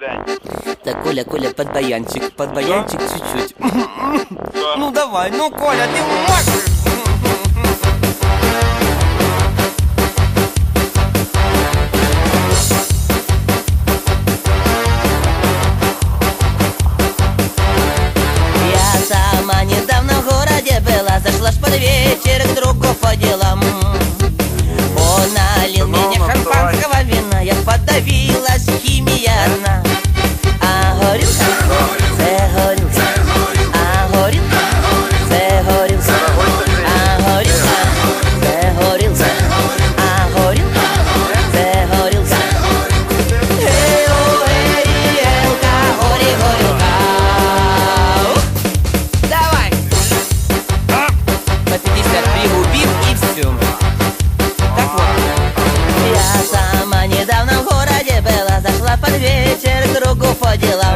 Да, Коля, Коля, под баянчик, под баянчик чуть-чуть. Ну давай, ну Коля, ты можешь! Я сама недавно в городе была, зашла ж под вечер к другу по делам. ходила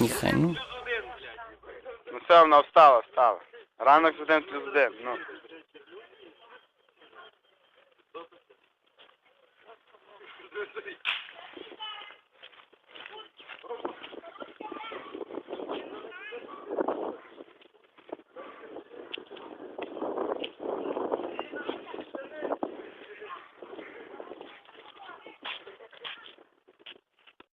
нехай, ну. Ну все, вона встала, встала. Ранок з один плюс один, ну.